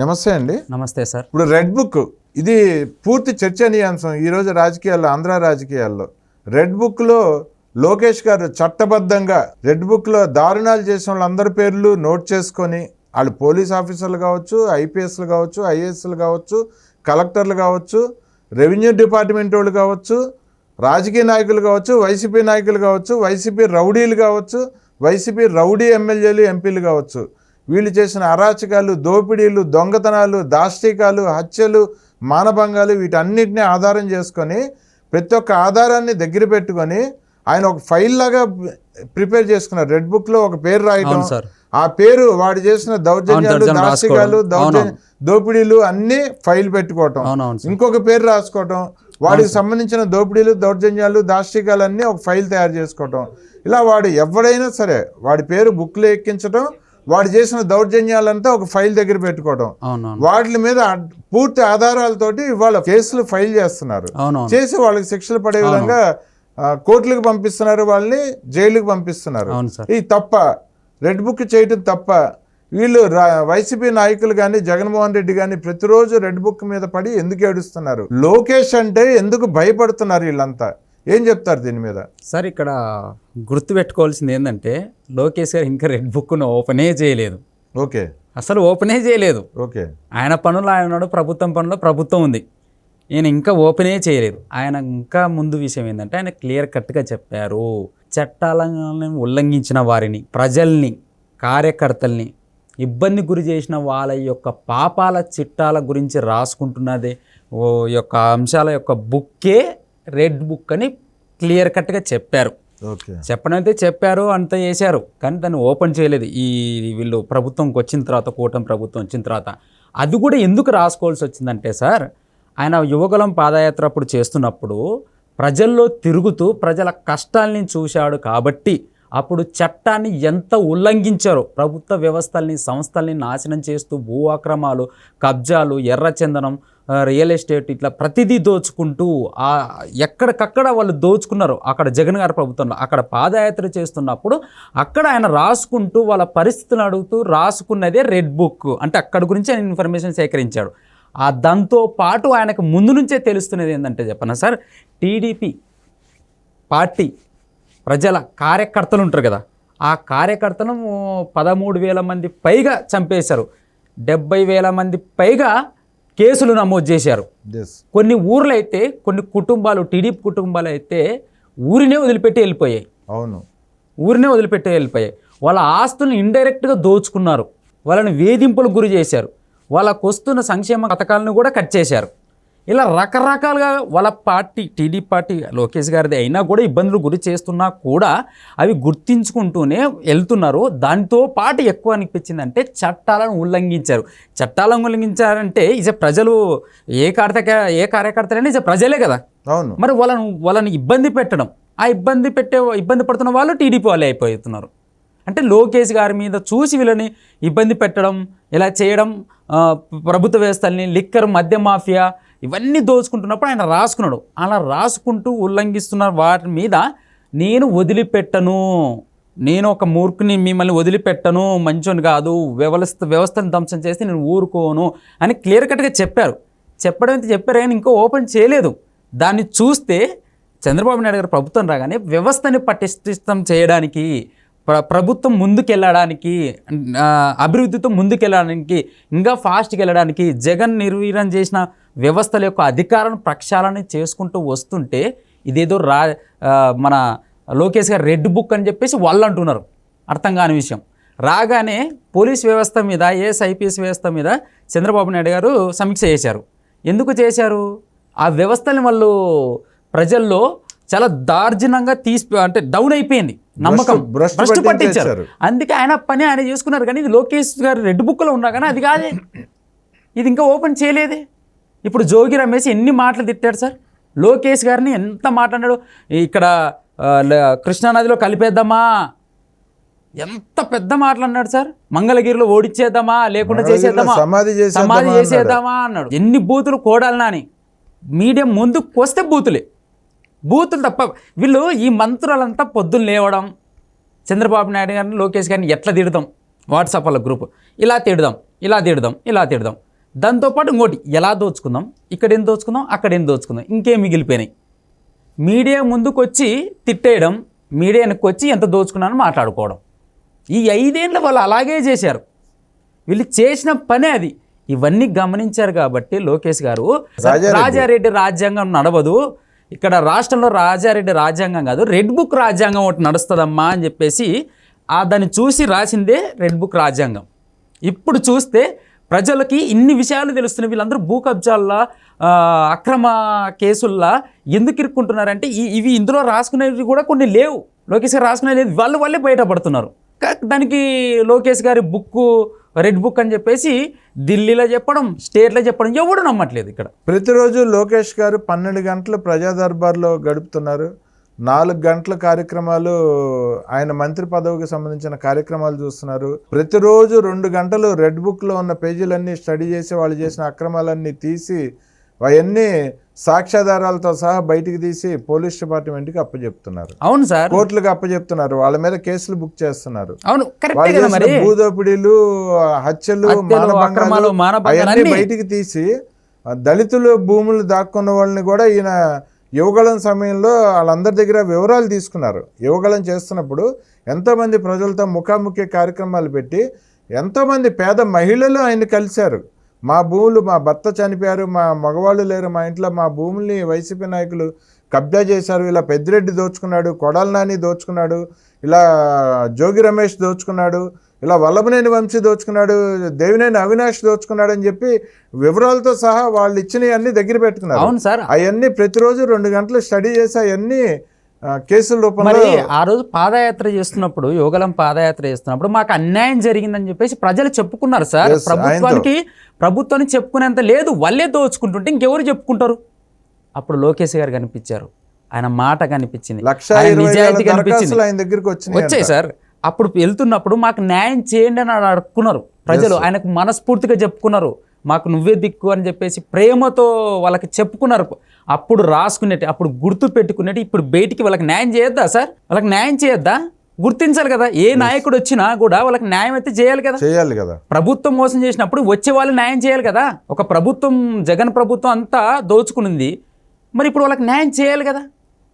నమస్తే అండి. నమస్తే సార్. ఇప్పుడు రెడ్ బుక్ ఇది పూర్తి చర్చనీయాంశం ఈరోజు రాజకీయాల్లో ఆంధ్ర రాజకీయాల్లో. రెడ్ బుక్లో లోకేష్ గారు చట్టబద్ధంగా రెడ్ బుక్లో దారుణాలు చేసిన వాళ్ళందరి పేర్లు నోట్ చేసుకొని వాళ్ళు పోలీస్ ఆఫీసర్లు కావచ్చు ఐపీఎస్లు కావచ్చు ఐఏఎస్లు కావచ్చు కలెక్టర్లు కావచ్చు రెవెన్యూ డిపార్ట్మెంట్ వాళ్ళు కావచ్చు రాజకీయ నాయకులు కావచ్చు వైసీపీ నాయకులు కావచ్చు వైసీపీ రౌడీలు కావచ్చు వైసీపీ రౌడీ ఎమ్మెల్యేలు ఎంపీలు కావచ్చు. వీళ్ళు చేసిన అరాచకాలు దోపిడీలు దొంగతనాలు దాష్టికాలు హత్యలు మానభంగాలు వీటన్నిటిని ఆధారం చేసుకొని ప్రతి ఒక్క ఆధారాన్ని దగ్గర పెట్టుకొని ఆయన ఒక ఫైల్ లాగా ప్రిపేర్ చేసుకున్నారు రెడ్ బుక్లో ఒక పేరు రాయటం. ఆ పేరు వాడు చేసిన దౌర్జన్యాలు దౌర్జన్యం దాష్టికాలు. దౌర్జన్య దోపిడీలు అన్ని ఫైల్ పెట్టుకోవటం. ఇంకొక పేరు రాసుకోవటం వాడికి సంబంధించిన దోపిడీలు దౌర్జన్యాలు దాష్టికాలు అన్నీ ఒక ఫైల్ తయారు చేసుకోవటం ఇలా వాడు ఎవడైనా సరే వాడి పేరు బుక్లో ఎక్కించడం వాడు చేసిన దౌర్జన్యాలంతా ఒక ఫైల్ దగ్గర పెట్టుకోవడం. వాటి మీద పూర్తి ఆధారాలతోటి ఇవాళ కేసులు ఫైల్ చేస్తున్నారు. చేసి వాళ్ళకి శిక్షలు పడే విధంగా కోర్టులకు పంపిస్తున్నారు వాళ్ళని జైలుకి పంపిస్తున్నారు. ఇది తప్ప రెడ్ బుక్ చేయటం తప్ప వీళ్ళు వైసీపీ నాయకులు కానీ జగన్మోహన్ రెడ్డి కానీ ప్రతిరోజు రెడ్ బుక్ మీద పడి ఎందుకు ఏడుస్తున్నారు? లోకేష్ అంటే ఎందుకు భయపడుతున్నారు వీళ్ళంతా? ఏం చెప్తారు దీని మీద? సార్ ఇక్కడ గుర్తుపెట్టుకోవాల్సింది ఏంటంటే లోకేష్ గారు ఇంకా రెడ్ బుక్ను ఓపెనే చేయలేదు. ఓకే. అసలు ఓపెనే చేయలేదు. ఓకే. ఆయన పనులు ఆయన ఉన్నాడు ప్రభుత్వం పనులు ప్రభుత్వం ఉంది. ఈయన ఇంకా ఓపెనే చేయలేదు. ఆయన ఇంకా ముందు విషయం ఏంటంటే ఆయన క్లియర్ కట్గా చెప్పారు. చట్టాలను ఉల్లంఘించిన వారిని ప్రజల్ని కార్యకర్తల్ని ఇబ్బంది గురి చేసిన వాళ్ళ యొక్క పాపాల చిట్టాల గురించి రాసుకుంటున్నది ఓ యొక్క అంశాల యొక్క బుక్కే రెడ్ బుక్ అని క్లియర్ కట్గా చెప్పారు. ఓకే. చెప్పడం అయితే చెప్పారు అంత చేశారు. కానీ దాన్ని ఓపెన్ చేయలేదు. ఈ వీళ్ళు ప్రభుత్వంకి వచ్చిన తర్వాత కూటమి ప్రభుత్వం వచ్చిన తర్వాత. అది కూడా ఎందుకు రాసుకోవాల్సి వచ్చిందంటే సార్ ఆయన యువకులం పాదయాత్ర అప్పుడు చేస్తున్నప్పుడు ప్రజల్లో తిరుగుతూ ప్రజల కష్టాల్ని చూశాడు కాబట్టి అప్పుడు చట్టాన్ని ఎంత ఉల్లంఘించారో ప్రభుత్వ వ్యవస్థల్ని సంస్థల్ని నాశనం చేస్తూ భూ అక్రమాలు కబ్జాలు ఎర్రచందనం రియల్ ఎస్టేట్ ఇట్లా ప్రతిదీ దోచుకుంటూ ఆ ఎక్కడికక్కడ వాళ్ళు దోచుకున్నారు అక్కడ జగన్ గారి ప్రభుత్వంలో అక్కడ పాదయాత్ర చేస్తున్నప్పుడు అక్కడ ఆయన రాసుకుంటూ వాళ్ళ పరిస్థితులను అడుగుతూ రాసుకున్నదే రెడ్ బుక్. అంటే అక్కడ గురించి ఆయన ఇన్ఫర్మేషన్ సేకరించాడు. ఆ దాంతో పాటు ఆయనకు ముందు నుంచే తెలుస్తున్నది ఏంటంటే చెప్పనా సార్ టీడీపీ పార్టీ ప్రజల కార్యకర్తలు ఉంటారు కదా ఆ కార్యకర్తలను పదమూడు వేల మంది పైగా చంపేశారు. డెబ్బై వేల మంది పైగా కేసులు నమోదు చేశారు. కొన్ని ఊర్లు అయితే కొన్ని కుటుంబాలు టీడీపీ కుటుంబాలు అయితే ఊరినే వదిలిపెట్టి వెళ్ళిపోయాయి. అవును. ఊరినే వదిలిపెట్టి వెళ్ళిపోయాయి. వాళ్ళ ఆస్తులను ఇండైరెక్ట్గా దోచుకున్నారు. వాళ్ళని వేధింపులకు గురి చేశారు. వాళ్ళకు వస్తున్న సంక్షేమ పథకాలను కూడా కట్ చేశారు. ఇలా రకరకాలుగా వాళ్ళ పార్టీ టీడీపీ పార్టీ లోకేష్ గారిది అయినా కూడా ఇబ్బందులు గురి చేస్తున్నా కూడా అవి గుర్తించుకుంటూనే వెళ్తున్నారు. దాంతో పాటు ఎక్కువ అనిపించిందంటే చట్టాలను ఉల్లంఘించారు. చట్టాలను ఉల్లంఘించారంటే ఇజ ప్రజలు ఏ కార్యక ఏ కార్యకర్తలైనా ఇజ ప్రజలే కదా. అవును. మరి వాళ్ళను వాళ్ళని ఇబ్బంది పెట్టడం ఆ ఇబ్బంది పెట్టే ఇబ్బంది పడుతున్న వాళ్ళు టీడీపీ వాళ్ళే అయిపోతున్నారు. అంటే లోకేష్ గారి మీద చూసి వీళ్ళని ఇబ్బంది పెట్టడం ఇలా చేయడం ప్రభుత్వ వ్యవస్థల్ని లిక్కర్ మద్య మాఫియా ఇవన్నీ దోచుకుంటున్నప్పుడు ఆయన రాసుకున్నాడు. అలా రాసుకుంటూ ఉల్లంఘిస్తున్న వాటి మీద నేను వదిలిపెట్టను. నేను ఒక మూర్ఖుని మిమ్మల్ని వదిలిపెట్టను. మంచోని కాదు. వ్యవస్థ వ్యవస్థను ధ్వంసం చేస్తే నేను ఊరుకోను అని క్లియర్ కట్గా చెప్పారు. చెప్పడం అయితే చెప్పారు కానీ ఇంకా ఓపెన్ చేయలేదు. దాన్ని చూస్తే చంద్రబాబు నాయుడు గారు ప్రభుత్వం రాగానే వ్యవస్థని పటిష్టం చేయడానికి ప్ర ప్రభుత్వం ముందుకెళ్ళడానికి అభివృద్ధితో ముందుకెళ్ళడానికి ఇంకా ఫాస్ట్కి వెళ్ళడానికి జగన్ నిర్వీర్యం చేసిన వ్యవస్థల యొక్క అధికారం ప్రక్షాళన చేసుకుంటూ వస్తుంటే ఇదేదో రా మన లోకేష్ గారు రెడ్ బుక్ అని చెప్పేసి వాళ్ళు అంటున్నారు. అర్థం కాని విషయం. రాగానే పోలీస్ వ్యవస్థ మీద ఏఎస్ ఐపీఎస్ వ్యవస్థ మీద చంద్రబాబు నాయుడు గారు సమీక్ష చేశారు. ఎందుకు చేశారు? ఆ వ్యవస్థని వాళ్ళు ప్రజల్లో చాలా దార్జనంగా తీసి అంటే డౌన్ అయిపోయింది. నమ్మకం. పట్టించేశారు. పట్టించారు. అందుకే ఆయన పని ఆయన చేసుకున్నారు కానీ ఇది లోకేష్ గారు రెడ్ బుక్లో ఉన్నా కానీ అది కాదే. ఇది ఇంకా ఓపెన్ చేయలేదే. ఇప్పుడు జోగి రమేష్ ఎన్ని మాటలు తిట్టాడు సార్? లోకేష్ గారిని ఎంత మాట్లాడాడు? ఇక్కడ కృష్ణానదిలో కలిపేద్దామా? ఎంత పెద్ద మాటలు అన్నాడు సార్? మంగళగిరిలో ఓడిచ్చేద్దామా? లేకుండా చేసేద్దామా? సమాధి చేసేద్దామా సమాధి అన్నాడు. చేసేద్దామా అన్నాడు. ఎన్ని బూతులు కోడాలనా అని మీడియం ముందుకు వస్తే బూతులే. బూతులు తప్ప వీళ్ళు ఈ మంత్రులంతా పొద్దున్న లేవడం చంద్రబాబు నాయుడు గారిని లోకేష్ గారిని ఎట్లా తిడదాం? వాట్సాప్లో గ్రూప్. ఇలా తిడదాం ఇలా తిడదాం ఇలా తిడదాం. దాంతోపాటు ఇంకోటి ఎలా దోచుకుందాం? ఇక్కడ ఏం దోచుకుందాం? అక్కడ ఏం దోచుకుందాం? ఇంకేం మిగిలిపోయినాయి. మీడియా ముందుకు వచ్చి తిట్టేయడం మీడియా వెనక్కి వచ్చి ఎంత దోచుకున్నానో మాట్లాడుకోవడం. ఈ ఐదేళ్ళు వాళ్ళు అలాగే చేశారు. వీళ్ళు చేసిన పనే అది. ఇవన్నీ గమనించారు కాబట్టి లోకేష్ గారు. రాజారెడ్డి రాజ్యాంగం నడవదు. ఇక్కడ రాష్ట్రంలో రాజారెడ్డి రాజ్యాంగం కాదు రెడ్ బుక్ రాజ్యాంగం ఒకటి నడుస్తుందమ్మా అని చెప్పేసి ఆ దాన్ని చూసి రాసిందే రెడ్ బుక్ రాజ్యాంగం. ఇప్పుడు చూస్తే ప్రజలకి ఇన్ని విషయాలు తెలుస్తున్నాయి వీళ్ళందరూ భూ కబ్జాల్లో అక్రమ కేసుల్లో ఎందుకు ఇరుక్కుంటున్నారంటే ఈ ఇవి ఇందులో రాసుకునేవి కూడా కొన్ని లేవు. లోకేష్ గారు రాసుకునే లేదు. వాళ్ళు వాళ్ళే బయటపడుతున్నారు. దానికి లోకేష్ గారి బుక్కు రెడ్ బుక్ అని చెప్పేసి ఢిల్లీలో చెప్పడం స్టేట్లో చెప్పడం ఎవడు నమ్మట్లేదు ఇక్కడ. ప్రతిరోజు లోకేష్ గారు పన్నెండు గంటలు ప్రజా దర్బార్లో గడుపుతున్నారు. నాలుగు గంటల కార్యక్రమాలు ఆయన మంత్రి పదవికి సంబంధించిన కార్యక్రమాలు చూస్తున్నారు. ప్రతిరోజు రెండు గంటలు రెడ్ బుక్లో ఉన్న పేజీలన్నీ స్టడీ చేసి వాళ్ళు చేసిన అక్రమాలన్నీ తీసి అవన్నీ సాక్ష్యాధారాలతో సహా బయటికి తీసి పోలీస్ డిపార్ట్మెంట్కి అప్పచెప్తున్నారు. అవును సార్. కోర్టులకు అప్పచెప్తున్నారు. వాళ్ళ మీద కేసులు బుక్ చేస్తున్నారు. అవును భూదోపిడీలు హత్యలు అవన్నీ. బయటికి తీసి దళితులు భూములు దాక్కున్న వాళ్ళని కూడా ఈయన యువగళం సమయంలో వాళ్ళందరి దగ్గర వివరాలు తీసుకున్నారు. యువగళం చేస్తున్నప్పుడు ఎంతోమంది ప్రజలతో ముఖాముఖి కార్యక్రమాలు పెట్టి ఎంతోమంది పేద మహిళలు ఆయన కలిశారు. మా భూములు మా భర్త చనిపోయారు మా మగవాళ్ళు లేరు మా ఇంట్లో మా భూముల్ని వైసీపీ నాయకులు కబ్జా చేశారు ఇలా పెద్దిరెడ్డి దోచుకున్నాడు కొడాల నాని దోచుకున్నాడు ఇలా జోగి రమేష్ దోచుకున్నాడు ఇలా వల్లభనేని వంశీ దోచుకున్నాడు దేవినేని అవినాష్ దోచుకున్నాడు అని చెప్పి వివరాలతో సహా వాళ్ళు ఇచ్చినవి అన్ని దగ్గర పెట్టుకున్నారు. అవును సార్. అవన్నీ ప్రతిరోజు రెండు గంటలు స్టడీ చేసి అవన్నీ కేసుల రూపంలో మరి ఆ రోజు పాదయాత్ర చేస్తున్నప్పుడు యోగలం పాదయాత్ర చేస్తున్నప్పుడు మాకు అన్యాయం జరిగిందని చెప్పేసి ప్రజలు చెప్పుకున్నారు సార్. ప్రభుత్వానికి ప్రభుత్వానికి చెప్పుకునేంత లేదు. వాళ్ళే దోచుకుంటుంటే ఇంకెవరు చెప్పుకుంటారు? అప్పుడు లోకేష్ గారు కనిపించారు. ఆయన మాట కనిపించింది. నిజాయితీ కనిపించింది. ఆయన దగ్గరికి వచ్చాయి సార్. అప్పుడు వెళ్తున్నప్పుడు మాకు న్యాయం చేయండి అని అడుక్కున్నారు ప్రజలు ఆయనకు మనస్ఫూర్తిగా చెప్పుకున్నారు. మాకు నువ్వే దిక్కు అని చెప్పేసి ప్రేమతో వాళ్ళకి చెప్పుకున్నారు. అప్పుడు రాసుకునేటి అప్పుడు గుర్తు పెట్టుకునేటి ఇప్పుడు బయటికి వాళ్ళకి న్యాయం చేయొద్దా సార్? వాళ్ళకి న్యాయం చేయొద్దా? గుర్తించాలి కదా. ఏ నాయకుడు వచ్చినా కూడా వాళ్ళకి న్యాయం అయితే చేయాలి కదా. చేయాలి కదా. ప్రభుత్వం మోసం చేసినప్పుడు వచ్చే వాళ్ళు న్యాయం చేయాలి కదా. ఒక ప్రభుత్వం జగన్ ప్రభుత్వం అంతా దోచుకునింది. మరి ఇప్పుడు వాళ్ళకి న్యాయం చేయాలి కదా.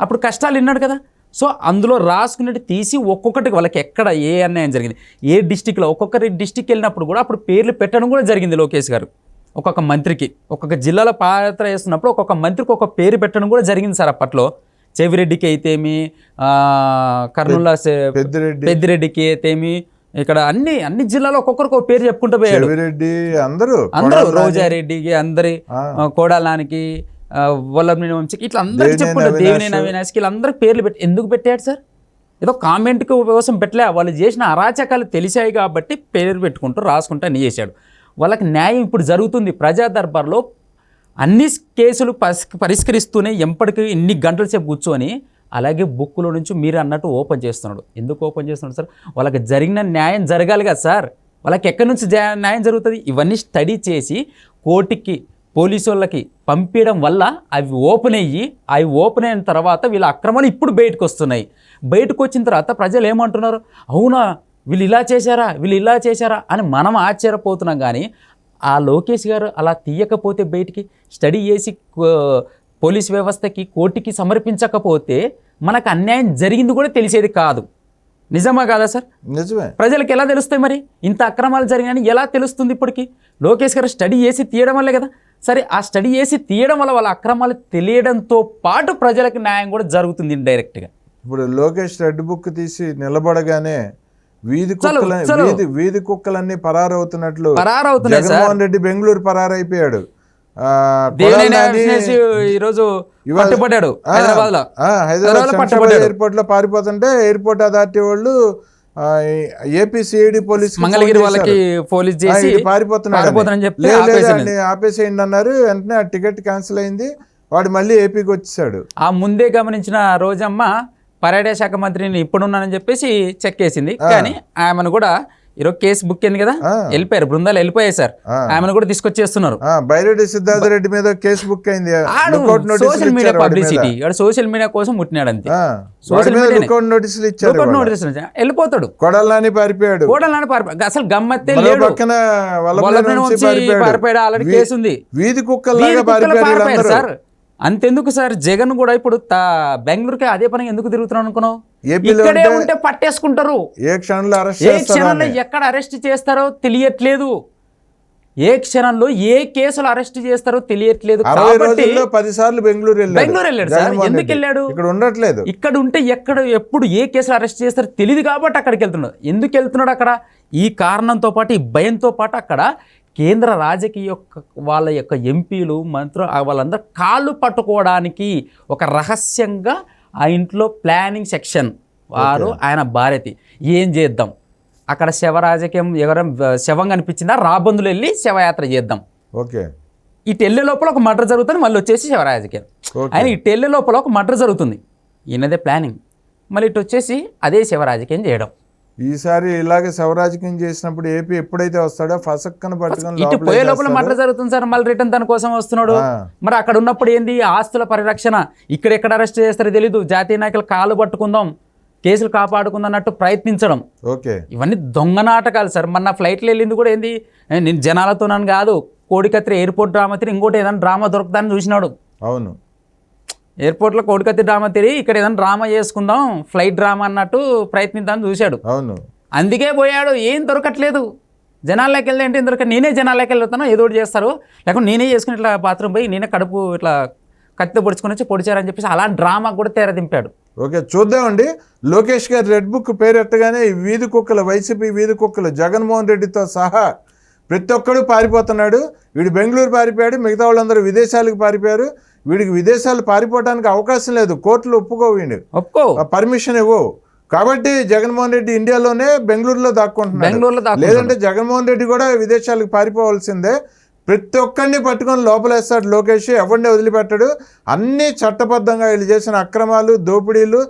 అప్పుడు కష్టాలు విన్నాడు కదా. సో అందులో రాసుకున్నట్టు తీసి ఒక్కొక్కటికి వాళ్ళకి ఎక్కడ ఏ అన్యాయం జరిగింది? ఏ డిస్టిక్లో? ఒక్కొక్కరి డిస్టిక్ వెళ్ళినప్పుడు కూడా అప్పుడు పేర్లు పెట్టడం కూడా జరిగింది లోకేష్ గారు. ఒక్కొక్క మంత్రికి. ఒక్కొక్క జిల్లాలో పాత్ర వేస్తున్నప్పుడు ఒక్కొక్క మంత్రికి ఒక్కొక్క పేరు పెట్టడం కూడా జరిగింది సార్ అప్పట్లో. చెవిరెడ్డికి అయితేమి కర్నూలు పెద్దిరెడ్డి. పెద్దిరెడ్డికి అయితేమి ఇక్కడ అన్ని అన్ని జిల్లాలో ఒక్కొక్కరికి ఒక పేరు చెప్పుకుంటూ పోయాడు. అందరూ. అందరూ రోజారెడ్డికి అందరి కోడాలానికి వల్లభనేని వంశీకి ఇట్లా అందరికి చెప్పుకుంటారు. దేవినేని అవినాష్కి వీళ్ళందరికి పేర్లు పెట్టి ఎందుకు పెట్టాడు సార్? ఏదో కామెంట్ కోసం పెట్టలే వాళ్ళు చేసిన అరాచకాలు తెలిసాయి కాబట్టి పేరు పెట్టుకుంటూ రాసుకుంటూ అన్ని చేశాడు. వాళ్ళకి న్యాయం ఇప్పుడు జరుగుతుంది. ప్రజా దర్బార్లో అన్ని కేసులు పరిష్కరిస్తూనే ఎంపటికి ఇన్ని గంటల సేపు కూర్చొని అలాగే బుక్లో నుంచి మీరు అన్నట్టు ఓపెన్ చేస్తున్నాడు. ఎందుకు ఓపెన్ చేస్తున్నాడు సార్? వాళ్ళకి జరిగిన న్యాయం జరగాలి కదా సార్. వాళ్ళకి ఎక్కడి నుంచి న్యాయం జరుగుతుంది? ఇవన్నీ స్టడీ చేసి కోర్టుకి పోలీసు వాళ్ళకి పంపించడం వల్ల అవి ఓపెన్ అయ్యి అవి ఓపెన్ అయిన తర్వాత వీళ్ళ అక్రమాలు ఇప్పుడు బయటకు వస్తున్నాయి బయటకు వచ్చిన తర్వాత ప్రజలు ఏమంటున్నారు? అవునా వీళ్ళు ఇలా చేశారా వీళ్ళు ఇలా చేశారా అని మనం ఆశ్చర్యపోతున్నాం కానీ ఆ లోకేష్ గారు అలా తీయకపోతే బయటికి స్టడీ చేసి పోలీస్ వ్యవస్థకి కోర్టుకి సమర్పించకపోతే మనకు అన్యాయం జరిగింది కూడా తెలిసేది కాదు. నిజమా కాదా సార్? నిజమే. ప్రజలకు ఎలా తెలుస్తాయి మరి? ఇంత అక్రమాలు జరిగాయని ఎలా తెలుస్తుంది ఇప్పటికి? లోకేష్ గారు స్టడీ చేసి తీయడం వల్లే కదా. సరే ఆ స్టడీ చేసి తీయడం వల్ల వాళ్ళ అక్రమాలు తెలియడంతో పాటు ప్రజలకు న్యాయం కూడా జరుగుతుంది ఇండైరెక్ట్గా ఇప్పుడు లోకేష్ రెడ్ బుక్ తీసి నిలబడగానే వీధి కుక్కల. వీధి వీధి కుక్కలన్నీ పరారవుతున్నట్లు పరారవుతున్నాయి జగన్మోహన్ రెడ్డి బెంగళూరు పరారైపోయాడు. ఈరోజు పట్టుబడ్డాడు హైదరాబాద్లో ఎయిర్పోర్ట్లో పారిపోతుంటే ఎయిర్పోర్ట్ అథారిటీ వాళ్ళు ఏపీ సిఐడి పోలీస్ మంగళగిరి వాళ్ళకి పోలీస్ చేసి పారిపోతానని పారిపోతున్నాడని చెప్తే ఆపేసిండు. ఆపేసేయండి అన్నారు వెంటనే ఆ టికెట్ క్యాన్సిల్ అయింది. వాడు మళ్ళీ ఏపీకి వచ్చేసాడు. ఆ ముందే గమనించిన రోజమ్మ పర్యాటక శాఖ మంత్రిని ఇప్పుడున్నానని చెప్పేసి చెక్ వేసింది కానీ ఆమెను కూడా ఈరోజు కేసు బుక్ అయింది కదా. వెళ్ళిపోయారు. బృందాలు వెళ్ళిపోయాయి సార్. ఆమెను కూడా తీసుకొచ్చేస్తున్నారు. బైరెడ్డి సిద్ధార్థ రెడ్డి మీద కేసు బుక్ అయింది. నోటీసులు social media. Publicity social media కోసం ముట్టినాడు అంతే సోషల్. లుకౌట్ నోటీసులు ఇచ్చారు లోకల్ నోటీస్ నుంచి వెళ్ళిపోతాడు. కొడాలని పారిపోయాడు. కోడలాని పారిపోయి అసలు గమ్మత్తే లేడు. పక్కన పారిపోయాడు. పారిపోయాడు. ఆల్రెడీ కేసు ఉంది. వీధి కుక్కలు వీళ్ళందరూ. సార్. అంతెందుకు సార్? జగన్ కూడా ఇప్పుడు బెంగళూరుకి అదే పని ఎందుకు తిరుగుతున్నాను అనుకున్నావు? ఇక్కడే ఉంటే- పట్టేసుకుంటారు. ఏ క్షణంలో అరెస్ట్ ఏ చేస్తారో క్షణంలో అని. ఎక్కడ అరెస్ట్ చేస్తారో తెలియట్లేదు. ఏ క్షణంలో ఏ కేసులు అరెస్ట్ చేస్తారో తెలియట్లేదు. కాబట్టి పది సార్లు బెంగళూరు బెంగళూరు వెళ్ళాడు సార్. ఎందుకు. వెళ్ళాడు? ఇక్కడ ఉండట్లేదు. ఇక్కడ ఉంటే ఎక్కడ ఎప్పుడు ఏ కేసులు అరెస్ట్ చేస్తారో తెలియదు కాబట్టి అక్కడికి వెళ్తున్నాడు. ఎందుకు వెళ్తున్నాడు అక్కడ? ఈ కారణంతో పాటు ఈ భయంతో పాటు అక్కడ కేంద్ర రాజకీయ యొక్క వాళ్ళ యొక్క ఎంపీలు మంత్రులు వాళ్ళందరూ కాళ్ళు పట్టుకోవడానికి ఒక రహస్యంగా ఆ ఇంట్లో ప్లానింగ్ సెక్షన్ వారు ఆయన భార్యతి ఏం చేద్దాం? అక్కడ శవ రాజకీయం ఎవరైనా శవం కనిపించిందా? రాబందులు వెళ్ళి శవయాత్ర చేద్దాం. ఓకే. ఇటు వెళ్ళే లోపల ఒక మర్డర్ జరుగుతుంది మళ్ళీ వచ్చేసి శివరాజకీయం ఓకే. ఆయన ఇటు వెళ్ళే లోపల ఒక మర్డర్ జరుగుతుంది. ఈయనదే ప్లానింగ్. మళ్ళీ ఇటు వచ్చేసి అదే శివరాజకీయం చేయడం. ఈసారి ఇలాగే శవరాజకీయం చేసినప్పుడు ఏపీ ఎప్పుడైతే వస్తాడో ఫసక్కన పట్టుకొని ఇటు పోయే లోపల జరుగుతుంది సార్ మళ్ళీ రిటర్న్ తన కోసం వస్తున్నాడు. మరి అక్కడ ఉన్నప్పుడు ఏంది? ఆస్తుల పరిరక్షణ. ఇక్కడ ఎక్కడ అరెస్ట్ చేస్తారో తెలీదు. జాతీయ నాయకులు కాళ్ళు పట్టుకుందాం కేసులు కాపాడుకుందాం అన్నట్టు ప్రయత్నించడం. ఓకే. ఇవన్నీ దొంగ నాటకాలు సార్. మొన్న ఫ్లైట్లో వెళ్ళింది కూడా ఏంది? నేను జనాలతో నన్ను కాదు కోడికత్రి ఎయిర్పోర్ట్ డ్రామా తిరిగి ఇంకోటి ఏదైనా డ్రామా దొరుకుతానని చూసినాడు. అవును. ఎయిర్పోర్ట్లో కోడికత్తి డ్రామా తిరిగి ఇక్కడ ఏదైనా డ్రామా చేసుకుందాం ఫ్లైట్ డ్రామా అన్నట్టు ప్రయత్నిద్దామని చూశాడు. అవును. అందుకే పోయాడు ఏం దొరకట్లేదు. జనాల్లోకి వెళ్ళి ఏంటి దొరక నేనే జనాల్లోకి వెళ్తాను ఏదో ఒకటి చేస్తారు. లేకుంటే నేనే చేసుకుని ఇట్లా బాత్రూమ్ పోయి నేనే కడుపు ఇట్లా కత్తితో పొడుచుకొని వచ్చి పొడిచారని చెప్పేసి అలా డ్రామా కూడా తెరదింపాడు. ఓకే చూద్దామండి. లోకేష్ గారి రెడ్ బుక్ పేరు ఎట్టగానే ఈ వీధి కుక్కలు వైసీపీ వీధి కుక్కలు జగన్మోహన్ రెడ్డితో సహా ప్రతి ఒక్కడు పారిపోతున్నాడు. వీడు బెంగళూరు పారిపోయాడు మిగతా వాళ్ళందరూ విదేశాలకు పారిపోయారు. వీడికి విదేశాలు పారిపోవడానికి అవకాశం లేదు. కోర్టులు ఒప్పుకో వీడు ఒప్పుకో ఆ పర్మిషన్ ఇవ్వవు. కాబట్టి జగన్మోహన్ రెడ్డి ఇండియాలోనే బెంగళూరులో దాక్కుంటున్నాడు. బెంగళూరులో దాక్కుంటున్నాడు. లేదంటే జగన్మోహన్ రెడ్డి కూడా విదేశాలకు పారిపోవాల్సిందే. ప్రతి ఒక్కరిని పట్టుకొని లోపలేస్తాడు లోకేష్. ఎవరిని వదిలిపెట్టాడు. అన్ని చట్టబద్ధంగా వీళ్ళు చేసిన అక్రమాలు దోపిడీలు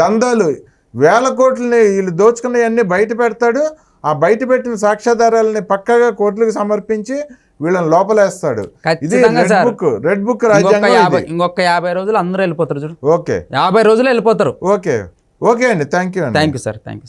దందాలు వేల కోట్లని వీళ్ళు దోచుకున్నవన్నీ బయట పెడతాడు. ఆ బయట పెట్టిన సాక్ష్యాధారాలని పక్కగా కోర్టులకు సమర్పించి వీళ్ళని లోపలేస్తాడు. ఇది రెడ్. బుక్ రెడ్ బుక్ ఇంకొక రాజ్యాంగం యాభై ఇది. ఇంకొక యాభై రోజులు అందరూ వెళ్ళిపోతారు చూడు. ఓకే. యాభై రోజులు వెళ్ళిపోతారు. ఓకే. ఓకే అండి. థ్యాంక్ యూ అండి. Thank you sir. Thank you